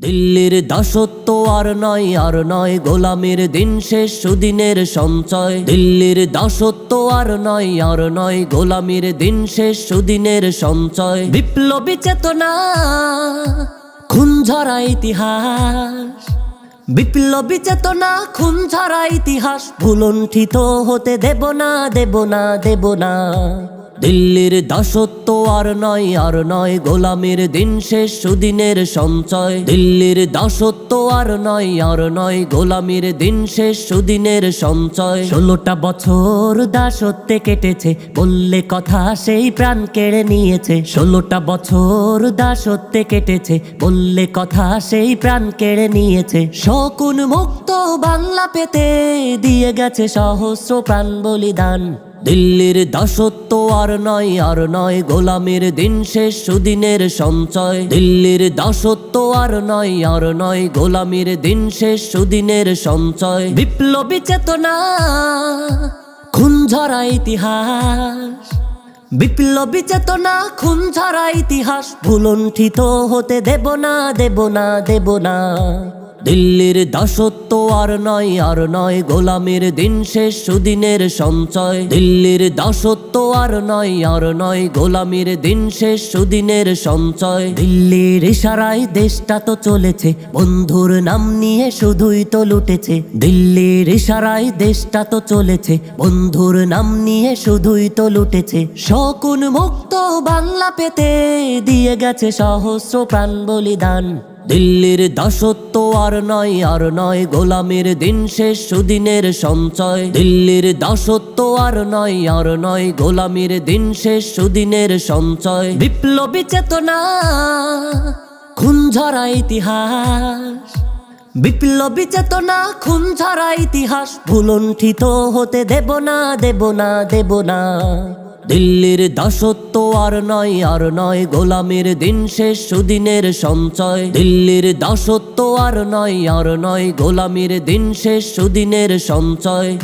দিল্লির দাসত্ব আর নয় আর নয় গোলামের দিন শেষ সুদিনের সঞ্চয়। দিল্লির দাসত্ব আর নয় আর নয় গোলামের দিন শেষ সুদিনের সঞ্চয়। বিপ্লবী চেতনা খুন ঝরা ইতিহাস। বিপ্লবী চেতনা খুন ঝরা ইতিহাস, ভুলণ্ঠিত হতে দেব না দেব না দেব না। দিল্লির দাসত্ব আর নয় আর নয় গোলামের দিন শেষ সুদিনের সঞ্চয়। দিল্লির দাসত্ব আর নয় আর নয় গোলামের দিন শেষ সুদিনের সঞ্চয়। ষোলোটা বছর দাসত্বে কেটেছে, বললে কথা সেই প্রাণ কেড়ে নিয়েছে। ষোলোটা বছর দাসত্বে কেটেছে, বললে কথা সেই প্রাণ কেড়ে নিয়েছে। শকুন মুক্ত বাংলা পেতে দিয়ে গেছে সহস্র প্রাণ বলিদান। দিল্লির দাসত্ব আর নয় আর নয় গোলামের দিন শেষ সুদিনের সঞ্চয়। দিল্লির দাসত্ব আর নয় আর নয় গোলামের দিন শেষ সুদিনের সঞ্চয়। বিপ্লবী চেতনা খুন ঝরা ইতিহাস। বিপ্লবী চেতনা খুন ঝরা ইতিহাস। ভুলণ্ঠিত হতে দেব না দেব না দেব না। দিল্লির দাসত্ব আর নয় আর নয় গোলামের দিন শেষ সুদিনের সঞ্চয়। দিল্লির দাসত্ব আর নয় আর নয় গোলামের দিন শেষ সুদিনের সঞ্চয়। দিল্লির ইশারায় দেশটা তো চলেছে, বন্ধুর নাম নিয়ে শুধুই তো লুটেছে। দিল্লির ইশারায় দেশটা তো চলেছে, বন্ধুর নাম নিয়ে শুধুই তো লুটেছে। শকুন মুক্ত বাংলা পেতে দিয়ে গেছে সহস্র প্রাণ বলিদান। দিল্লির দাসত্ব আর নয় আর নয় গোলামের দিন শেষ সুদিনের সঞ্চয়। দিল্লির দাসত্ব আর নয় আর নয় গোলামের দিন শেষ সুদিনের সঞ্চয়। বিপ্লবী চেতনা খুন ঝরা ইতিহাস। বিপ্লবী চেতনা খুন ঝরা ইতিহাস। ভুলণ্ঠিত হতে দেব না দেব না দেব না। দিল্লির দাসত্ব আর নয় আর নয় গোলামের দিন শেষ সুদিনের সঞ্চয়। দিল্লির দাসত্ব আর নয় আর নয় গোলামের দিন শেষ সুদিনের সঞ্চয়।